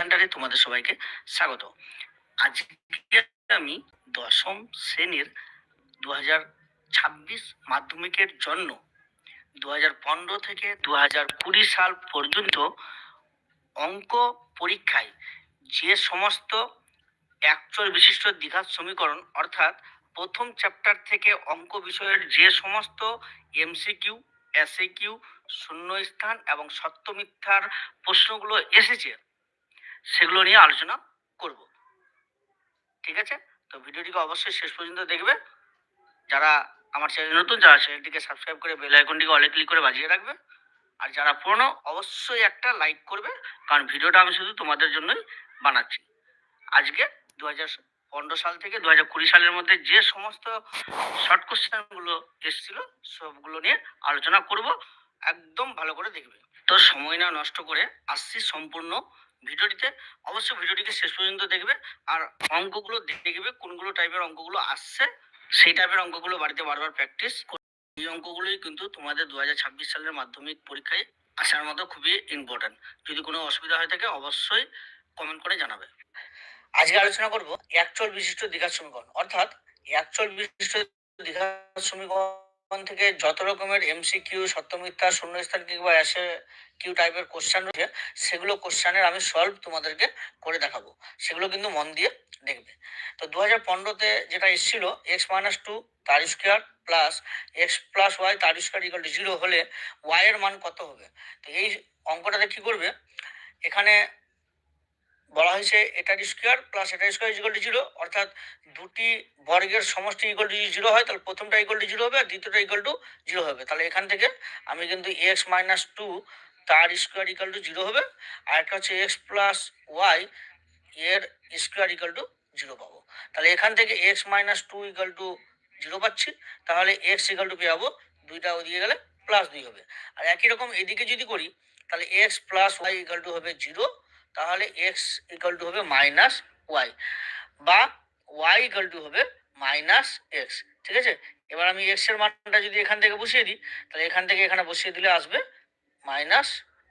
সেন্টারে তোমাদের সবাইকে স্বাগত। আজকে আমি দশম শ্রেণির দু ছাব্বিশ মাধ্যমিকের জন্য দু পনেরো থেকে দু কুড়ি সাল পর্যন্ত অঙ্ক পরীক্ষায় যে সমস্ত একচর বিশিষ্ট দ্বিঘাত সমীকরণ, অর্থাৎ প্রথম চ্যাপ্টার থেকে অঙ্ক বিষয়ের যে সমস্ত এমসিকিউ কিউ শূন্যস্থান এবং সত্য মিথ্যার প্রশ্নগুলো এসেছে সেগুলো নিয়ে আলোচনা করব। ঠিক আছে? তো ভিডিওটিকে অবশ্যই শেষ পর্যন্ত দেখবে। যারা আমার চ্যানেল নতুন, যারা চ্যানেলটিকে সাবস্ক্রাইব করে বেল আইকনটিকে অলে ক্লিক করে বাজিয়ে রাখবে। আর যারা পুরনো, অবশ্যই একটা লাইক করবে। কারণ ভিডিওটা আমি শুধু তোমাদের জন্যই বানাচ্ছি। আজকে দু পনেরো সাল থেকে দু কুড়ি সালের মধ্যে যে সমস্ত শর্ট কোশ্চেনগুলো এসেছিল, সবগুলো নিয়ে আলোচনা করব। একদম ভালো করে দেখবে। তো সময় না নষ্ট করে আসছি সম্পূর্ণ ভিডিওটিতে অবশ্যই ভিডিওটিকে শেষ পর্যন্ত দেখবে আর অঙ্কগুলো দেখবে কোনগুলো টাইপের অঙ্কগুলো আসছে, সেই টাইপের অঙ্কগুলো বাড়িতে বারবার প্র্যাকটিস এই অঙ্কগুলোই কিন্তু তোমাদের দু হাজার ছাব্বিশ সালের মাধ্যমিক পরীক্ষায় আসার মতো খুবই ইম্পর্ট্যান্ট যদি কোনো অসুবিধা হয়ে থাকে, অবশ্যই কমেন্ট করে জানাবে। আজকে আলোচনা করব একচল বিশিষ্ট দ্বিঘাত সমীকরণ। অর্থাৎ একচল বিশিষ্ট দ্বিঘাত সমীকরণ থেকে যত রকমের এমসিকিউ সত্যমিথ্যা, শূন্যস্থান কিংবা অ্যাসে কিউ টাইপের কোশ্চেন রয়েছে, সেগুলো কোশ্চেনের আমি সলভ তোমাদেরকে করে দেখাবো। সেগুলো কিন্তু মন দিয়ে দেখবে। তো দু হাজার পনেরোতে যেটা এসেছিল এক্স মাইনাস টু তার square plus x plus y তার স্কোয়ার ইকাল টু জিরো হলে ওয়াই এর মান কত হবে? তো এই অঙ্কটাতে কি করবে? এখানে বলা হয়েছে এটার স্কোয়ার প্লাস এটার স্কোয়ার ইকুয়াল টু জিরো অর্থাৎ দুটি বর্গের সমষ্টি ইকুয়াল টু জিরো হয়, তাহলে প্রথমটা ইকুয়াল টু জিরো হবে আর দ্বিতীয়টা ইকুয়াল টু জিরো হবে। তাহলে এখান থেকে আমি কিন্তু এক্স মাইনাস টু তার স্কোয়ার ইকুয়াল টু জিরো হবে, আর একটা হচ্ছে এক্স প্লাস ওয়াই এর স্কোয়ার ইকুয়াল টু জিরো পাবো। তাহলে এখান থেকে x minus two equal to zero পাচ্ছি, তাহলে এক্স ইকুয়াল টু পেয়ে যাব দুইটা ওদিকে গেলে প্লাস দুই হবে। আর একই রকম এদিকে যদি করি, তাহলে x plus y equal to হবে জিরো তাহলে এক্স ইকাল টু হবে মাইনাস ওয়াই বা ওয়াই ইকাল টু হবে মাইনাস এক্স ঠিক আছে? এবার আমি এক্সের মানটা যদি এখান থেকে বসিয়ে দিই, তাহলে এখান থেকে এখানে বসিয়ে দিলে আসবে মাইনাস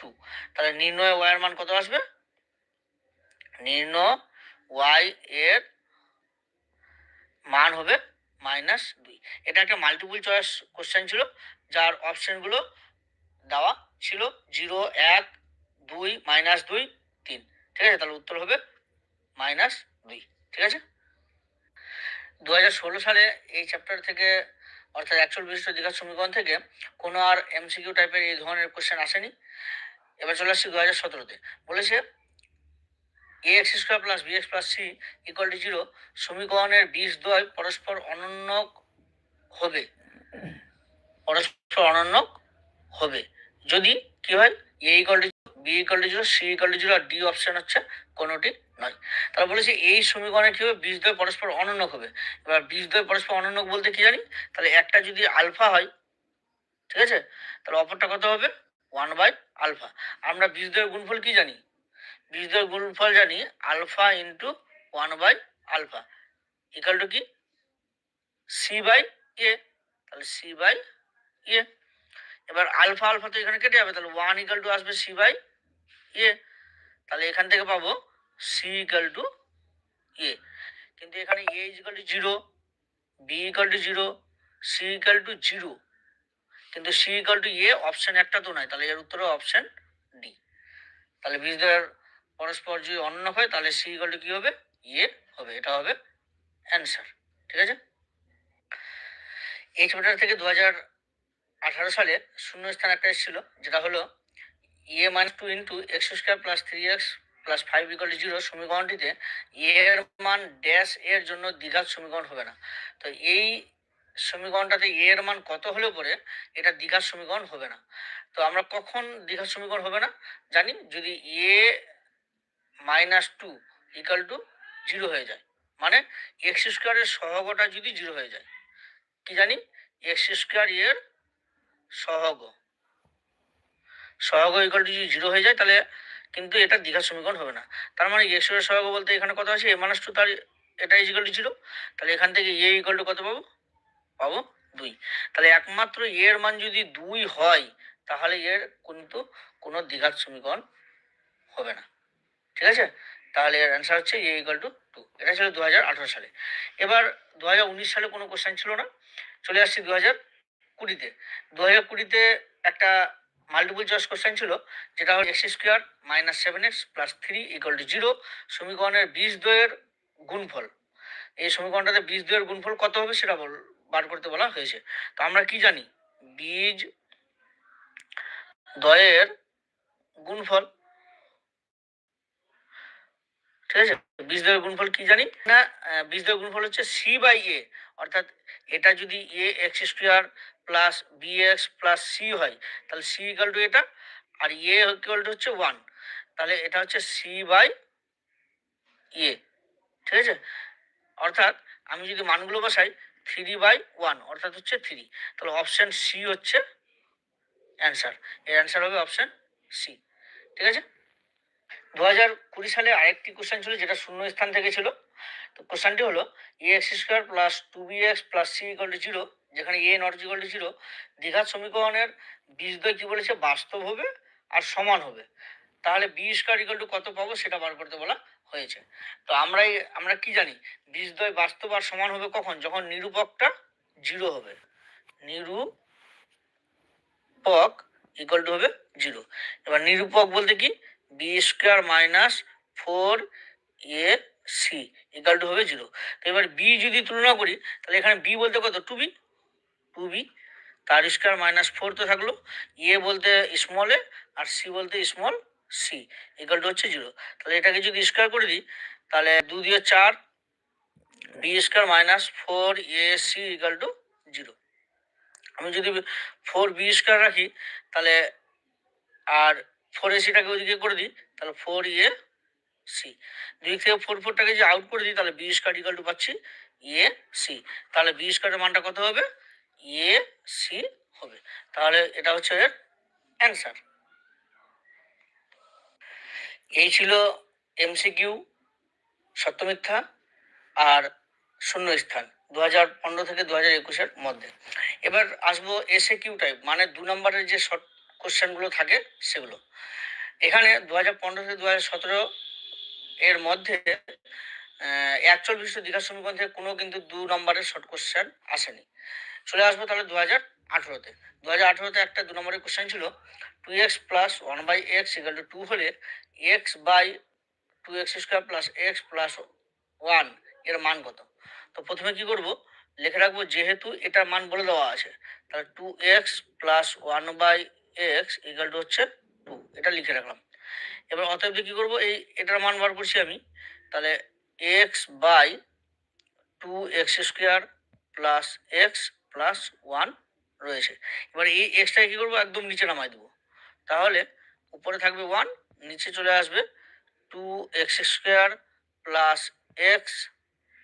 টু তাহলে নির্ণয় ওয়াই এর মান কত আসবে? নির্ণয় ওয়াই এর মান হবে মাইনাস দুই। এটা একটা মাল্টিপুল চয়েস কোশ্চেন ছিল, যার অপশনগুলো দেওয়া ছিল জিরো এক, দুই মাইনাস দুই তিন। ঠিক আছে? তাহলে উত্তর হবে মাইনাস দুই। ঠিক আছে? দু হাজার ষোলো সালে এই চ্যাপ্টার থেকে, অর্থাৎ একশো বিশিষ্ট দীঘার সমীকরণ থেকে কোনো আর এমসিকিউ টাইপের এই ধরনের কোশ্চেন আসেনি। এবার চলে আসছি দু হাজার সতেরোতে বলেছে a x square plus b x plus c equal to zero সমীকরণের বীজ দ্বয় পরস্পর অনন্য হবে। পরস্পর অনন্য হবে। যদি কি হয়? A equal to b equal to zero c equal to zero R D option হচ্ছে কোনোটি নয়। তারা বলেছে এই সমীকরণে কি হবে? বীজদ্বয় পরস্পর অনন্য হবে। এবার বীজদ্বয় পরস্পর অনন্য বলতে কি জানি? তাহলে একটা যদি আলফা হয়, ঠিক আছে? তাহলে অপরটা কত হবে? One by alpha. আমরা বীজদ্বয়ের গুণফল কি জানি? বীজদ্বয়ের গুণফল জানি alpha into one by alpha. Equal to কি? সি বাই এ তাহলে সি বাই এ এবার আলফা আলফা তো এখানে কেটে যাবে। তাহলে ওয়ান ইকাল টু আসবে সি বাই এ, তাহলে এখান থেকে পাবো সি ইকাল টু এ কিন্তু এখানে a equal to zero b equal to zero c equal to zero কিন্তু c equal to a option একটা তো নয় তাহলে এর উত্তর অপশন ডি তাহলে বীজদের পরস্পর যদি অন্য হয়, তাহলে সি ইকাল টু কি হবে? এ হবে, এটা হবে অ্যান্সার ঠিক আছে? এই চ্যাপ্টার থেকে দু হাজার আঠারো সালে শূন্যস্থান একটা এসেছিল, যেটা হলো ইএ minus two into x square plus three x plus five equal zero সমীকরণটিতে a এর মান ড্যাশ এর জন্য দ্বিঘাত সমীকরণ হবে না। তো এই সমীকরণটাতে এ এর মান কত হলে পরে এটা দ্বিঘাত সমীকরণ হবে না। তো আমরা কখন দ্বিঘাত সমীকরণ হবে না? জানি যদি a minus two equal to zero হয়ে যায়। মানে এক্স স্কোয়ারের সহগটা যদি জিরো হয়ে যায়। কি জানি? এক্স স্কোয়ার এর সহগ। সহগ ইকাল টু যদি জিরো হয়ে যায়, তাহলে কিন্তু এটা দীঘার সমীকরণ হবে না। তার মানে এক্সের সহগ বলতে এখানে কত আছে? এ মাইনাস টু তার এটা ইজিকাল টু জিরো তাহলে এখান থেকে এ ইকাল টু কত পাবো? পাবো দুই। তাহলে একমাত্র এর মান যদি দুই হয়, তাহলে এর কিন্তু কোনো দীঘার সমীকরণ হবে না। ঠিক আছে? তাহলে এর অ্যান্সার হচ্ছে এ ইকাল টু টু এটা ছিল দু হাজার আঠারো সালে। এবার দু হাজার উনিশ সালে কোনো কোশ্চেন ছিল না। চলে আসছি দু হাজার কুড়িতে। দু হাজার কুড়িতে একটা মাল্টিপল চয়েস কোশ্চেন ছিল, যেটা হলো x square minus seven x plus three equal to zero সমীকরণের বীজ দ্বয়ের গুণফল। এই সমীকরণটাতে বীজ দ্বয়ের গুণফল কত হবে সেটা বল- বার করতে বলা হয়েছে। তো আমরা কি জানি? বীজ দ্বয়ের গুণফল। ঠিক আছে? বীজ দ্বয়ের গুণফল কি জানি? না বীজ দ্বয়ের গুণফল হচ্ছে সি বাই এ অর্থাৎ এটা যদি a x square plus b x plus c হয়, তাহলে সি ইকাল টু এটা, আর এ ইকাল টু হচ্ছে ওয়ান তাহলে এটা হচ্ছে সি বাই এ ঠিক আছে? অর্থাৎ আমি যদি মানগুলো বসাই থ্রি বাই ওয়ান অর্থাৎ হচ্ছে থ্রি তাহলে অপশন সি হচ্ছে অ্যান্সার এর অ্যান্সার হবে অপশন সি ঠিক আছে? দু হাজার কুড়ি সালে আরেকটি কোশ্চেন ছিল যেটা শূন্য স্থান থেকে ছিল, তো কোশ্চেনটি হলো a x square plus two b x plus c equal to zero যেখানে a not equal to zero দীঘার সমীকরণের বীজদ্বয় কি বলেছে? বাস্তব হবে আর সমান হবে। তাহলে বি স্কোয়ার ইকাল টু কত পাবো সেটা বার করতে বলা হয়েছে। তো আমরা আমরা কি জানি? বীজদ্বয় বাস্তব আর সমান হবে কখন? যখন নিরূপকটা জিরো হবে। নিরূপক ইকাল টু হবে জিরো এবার নিরূপক বলতে কি? B square minus four a c equal to হবে জিরো তো এবার বি যদি তুলনা করি, তাহলে এখানে বি বলতে কত? টু বি টু বি তার স্কোয়ার মাইনাস ফোর তো থাকল এ বলতে স্মল এ আর সি বলতে স্মল সি ইকাল টু হচ্ছে জিরো তাহলে এটাকে যদি স্কোয়ার করে দিই, তাহলে দু দিয়ে চার b square minus four a c equal to zero আমি যদি ফোর বি স্কোয়ার রাখি, তাহলে আর ফোর এসিটাকে ওইদিকে করে দিই, তাহলে ফোর ইয়ে সি দুই থেকে ফোর ফোরটাকে যদি আউট করে দিই, তাহলে বি স্কোয়ার ইকাল টু পাচ্ছি ইয়ে সি তাহলে বি স্কোয়ারের মানটা কত হবে? ইয়ে সি হবে। তাহলে এটা হচ্ছে এর অ্যান্সার এই ছিল এমসিকিউ সত্য মিথ্যা আর শূন্য স্থান দু হাজার পনেরো থেকে দু হাজার একুশের মধ্যে। এবার আসব এসে কিউ টাইপ মানে দু নম্বরের যে শর্ট কোশ্চেনগুলো থাকে সেগুলো। এখানে দু হাজার পনেরো থেকে দু হাজার সতেরো এর মধ্যে বিশ্ব দীঘা সমীকরণ থেকে কোনো কিন্তু দু নম্বরের শর্ট কোশ্চেন আসেনি। চলে আসব তাহলে দু হাজার আঠেরোতে। দু হাজার আঠেরোতে একটা দু নম্বরের কোশ্চেন ছিল two x plus one by x equal to two হলে x by two x square plus x plus ওয়ানের মান কত? তো প্রথমে কি করব? লিখে রাখব যেহেতু এটার মান বলে দেওয়া আছে, তাহলে two x plus one by x equal to হচ্ছে টু এটা লিখে রাখলাম। এবার অতএব কি করব? এই এটার মান বার করছি আমি, তাহলে x by two x square plus x plus one রয়েছে। এবার এই এক্সটাকে কী করব? একদম নিচে নামাই দেবো। তাহলে উপরে থাকবে ওয়ান নিচে চলে আসবে two x square plus x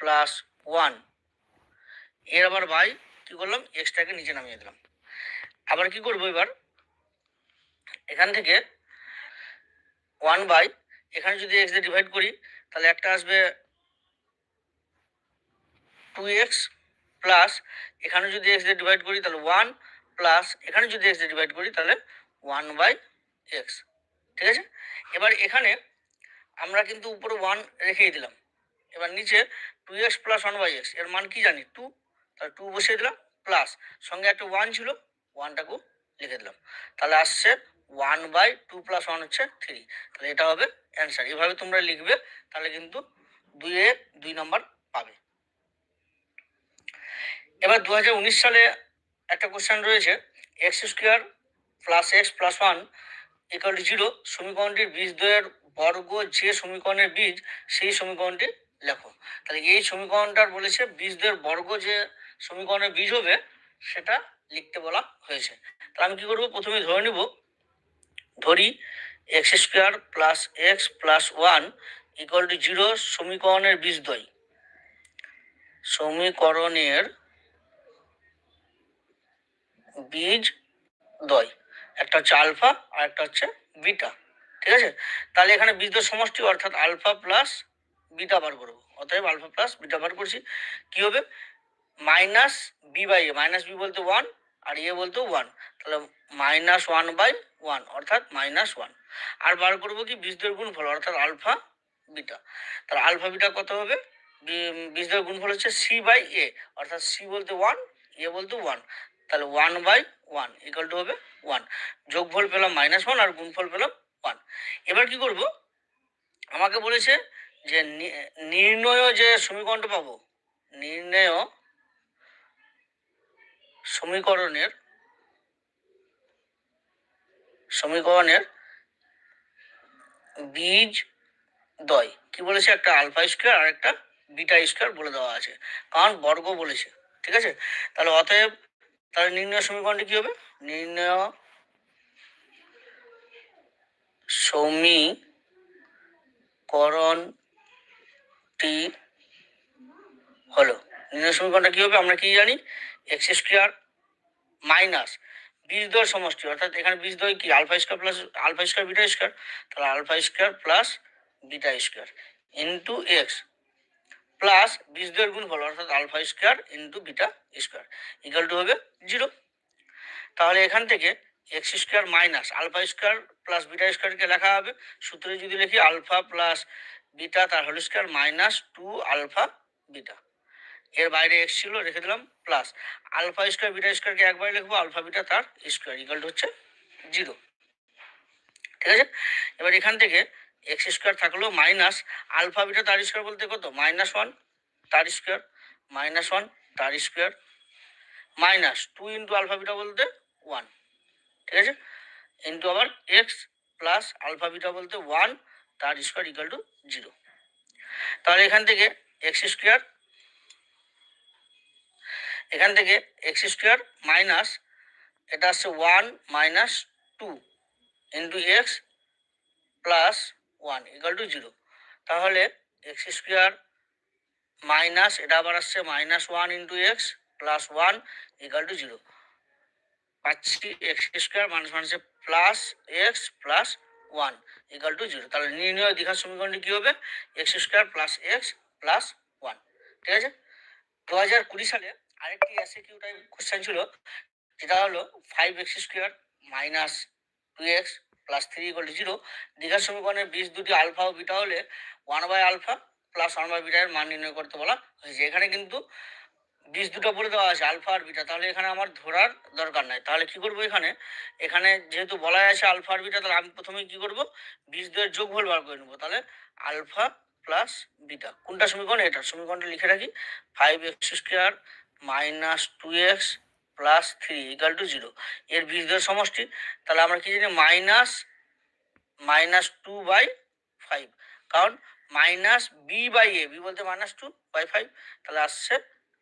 plus ওয়ানের আবার বাই কী করলাম? এক্সটাকে নিচে নামিয়ে দিলাম। আবার কি করব এবার? এখান থেকে ওয়ান বাই এখানে যদি এক্স ডিভাইড করি, তাহলে একটা আসবে টু এক্স প্লাস এখানে যদি এক্স দিয়ে ডিভাইড করি তাহলে ওয়ান প্লাস এখানে যদি এক্স দিয়ে ডিভাইড করি তাহলে ওয়ান বাই এক্স ঠিক আছে? এবার এখানে আমরা কিন্তু উপরে ওয়ান রেখেই দিলাম। এবার নিচে two x plus one by এক্সের মান কি জানি? টু তাহলে টু বসিয়ে দিলাম প্লাস সঙ্গে একটা ওয়ান ছিল ওয়ানটাকেও লিখে দিলাম। তাহলে আসছে one by two plus one হচ্ছে থ্রি তাহলে এটা হবে অ্যান্সার এভাবে তোমরা লিখবে, তাহলে কিন্তু দুইয়ে দুই নম্বর পাবে। এবার দু হাজার উনিশ সালে একটা কোশ্চেন রয়েছে x square plus x plus one equal zero সমীকরণটির বীজদ্বয়ের বর্গ যে সমীকরণের বীজ, সেই সমীকরণটি লেখো। তাহলে এই সমীকরণটার বলেছে বীজদ্বয়ের বর্গ যে সমীকরণের বীজ হবে, সেটা লিখতে বলা হয়েছে। তাহলে আমি কি করব? প্রথমে ধরে নিব। ধরি x square plus x plus one equal to zero সমীকরণের বীজদ্বয় সমীকরণের বীজ দয় একটা হচ্ছে আলফা আর একটা হচ্ছে বিটা, ঠিক আছে? তাহলে এখানে বীজ বীজদ্বয় সমষ্টি, অর্থাৎ আলফা প্লাস বিটা বার করব। অতএব আলফা প্লাস বিটা বার করছি। কি হবে? Minus b by a minus b বলতে ওয়ান আর এ বলতে ওয়ান তাহলে মাইনাস ওয়ান বাই ওয়ান অর্থাৎ মাইনাস ওয়ান আর বার করব কি? বীজদের গুণফল, অর্থাৎ আলফা বিটা। তাহলে আলফা বিটা কত হবে? বীজদের গুণফল হচ্ছে সি বাই এ অর্থাৎ সি বলতে ওয়ান এ বলতে ওয়ান তাহলে one by one equal to হবে ওয়ান যোগফল পেলাম মাইনাস ওয়ান আর গুণফল পেলাম ওয়ান এবার কি করব? আমাকে বলেছে যে নির্ণয় যে সমীকরণটা পাবো, নির্ণয় সমীকরণের সমীকরণের বীজ দয়। কি বলেছে? একটা আলফা স্কোয়ার আর একটা বিটা স্কোয়ার বলে দেওয়া আছে। কারণ বর্গ বলেছে। ঠিক আছে? তাহলে অতএব তাহলে নির্ণয় সমীকরণটি কি হবে? নির্ণয় সমীকরণটি হলো। নির্ণয় সমীকরণটা কি হবে? আমরা কি জানি? এক্স স্কোয়ার মাইনাস বীজদ্বয় সমষ্টি, অর্থাৎ এখানে বীজদ্বয় কি? Alpha square plus alpha square beta square তাহলে alpha square plus beta square into x plus বীজদ্বয়ের গুণফল অর্থাৎ alpha square into beta square equal to হবে জিরো তাহলে এখান থেকে x square minus alpha square plus beta স্কোয়ারকে লেখা হবে। সূত্রে যদি লিখি আলফা প্লাস বিটা তার whole square minus two alpha beta এর বাইরে এক্স ছিল, রেখে দিলাম প্লাস আলফা স্কোয়ার বিটা স্কোয়ারকে একবারে লিখব আলফা বিটা তার স্কোয়ার ইকাল টু হচ্ছে জিরো ঠিক আছে? এবার এখান থেকে এক্স স্কোয়ার থাকল মাইনাস আলফা বিটা তার স্কোয়ার বলতে কত? মাইনাস ওয়ান তার স্কোয়ার মাইনাস ওয়ান তার square minus two into alpha beta বলতে ওয়ান ঠিক আছে? ইন্টু আবার এক্স প্লাস আলফা বিটা বলতে ওয়ান তার স্কোয়ার ইকাল টু জিরো তাহলে এখান থেকে এক্স স্কোয়ার এখান থেকে এক্স স্কোয়ার মাইনাস এটা আসছে one minus two into x plus one equal to zero তাহলে এক্স স্কোয়ার মাইনাস এটা আবার আসছে minus one into x plus one equal to zero পাচ্ছি এক্স স্কোয়ার মাইনাস মাইনাসে plus x plus one equal to zero তাহলে নির্ণয় দীঘার সমীকরণটি কী হবে? X square plus x plus one ঠিক আছে? দু হাজার কুড়ি সালে আরেকটি এসে কিউ টাইপ কোশ্চেন ছিল, যেটা হলো five x square minus two x plus three equal to zero দীঘার সমীকরণের বীজ দুটি আলফা ও বিটা হলে one by alpha plus one by bitter মান নির্ণয় করতে বলা হয়েছে। এখানে কিন্তু বীজ দুটো বলে দেওয়া আছে আলফা আর বিটা তাহলে এখানে আমার ধরার দরকার নাই। তাহলে কি করব এখানে? এখানে যেহেতু বলা আছে আলফা আর বিটা তাহলে আমি প্রথমে কি করব? বীজ দুয়ের যোগফল বার করে নেব। তাহলে আলফা প্লাস বিটা কোনটা সমীকরণ? এটা। সমীকরণটা লিখে রাখি। Five x square minus two x plus three equal to zero এর বীজদের সমষ্টি, তাহলে আমরা কি জানি minus minus two by five কারণ minus b by a b বলতে মাইনাস টু বাই ফাইভ তাহলে আসছে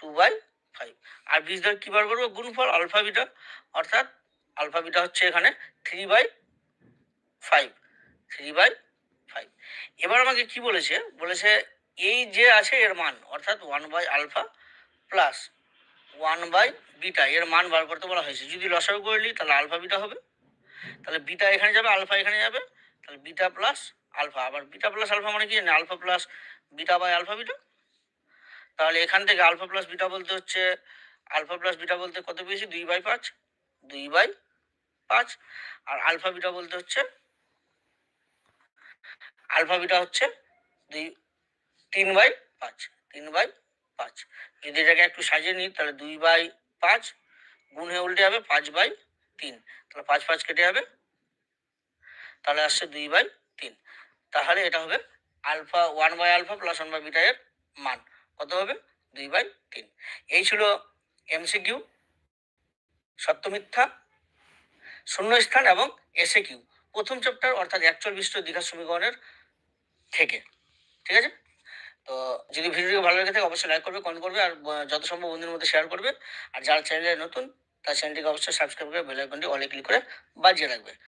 টু বাই ফাইভ আর বীজদের কী বার করব? গুণফল আলফা বিটা অর্থাৎ আলফা বিটা হচ্ছে এখানে three by five three by five এবার আমাকে কি বলেছে? বলেছে এই যে আছে এর মান, অর্থাৎ one by alpha plus one by beta, এর মান বার করতে বলা হয়েছে। যদি লসাগু করে নিই, তাহলে আলফা বিটা হবে। তাহলে বিটা এখানে যাবে, আলফা এখানে যাবে। তাহলে বিটা প্লাস আলফা। আবার বিটা প্লাস আলফা মানে কি জানি? Alpha plus beta by alpha beta. তাহলে এখান থেকে আলফা প্লাস বিটা বলতে হচ্ছে, আলফা প্লাস বিটা বলতে কত পেয়েছি? দুই বাই পাঁচ। দুই বাই পাঁচ। আর আলফা বিটা বলতে হচ্ছে, আলফা বিটা হচ্ছে দুই, তিন বাই পাঁচ। তিন বাই পাঁচ। যদি এটাকে একটু সাজিয়ে নিই, তাহলে দুই বাই পাঁচ গুণ হয়ে উল্টে যাবে পাঁচ বাই তিন। তাহলে পাঁচ পাঁচ কেটে যাবে। তাহলে আসছে দুই বাই তিন। তাহলে এটা হবে alpha one by alpha plus one by beta এর মান। কত হবে? দুই বাই তিন। এই ছিল এমসিকিউ সত্য মিথ্যা শূন্যস্থান এবং এসে কিউ প্রথম চ্যাপ্টার অর্থাৎ একচল বিশিষ্ট দীঘা সমীকরণের থেকে। ঠিক আছে? তো যদি ভিডিওটি ভালো লেগে থাকে, অবশ্যই লাইক করবে কমেন্ট করবে, আর যত সম্ভব বন্ধুদের মধ্যে শেয়ার করবে। আর যারা চ্যানেলে নতুন, তার চ্যানেলটিকে অবশ্যই সাবস্ক্রাইব করে বেল আইকনটি অলে ক্লিক করে বাজিয়ে রাখবে।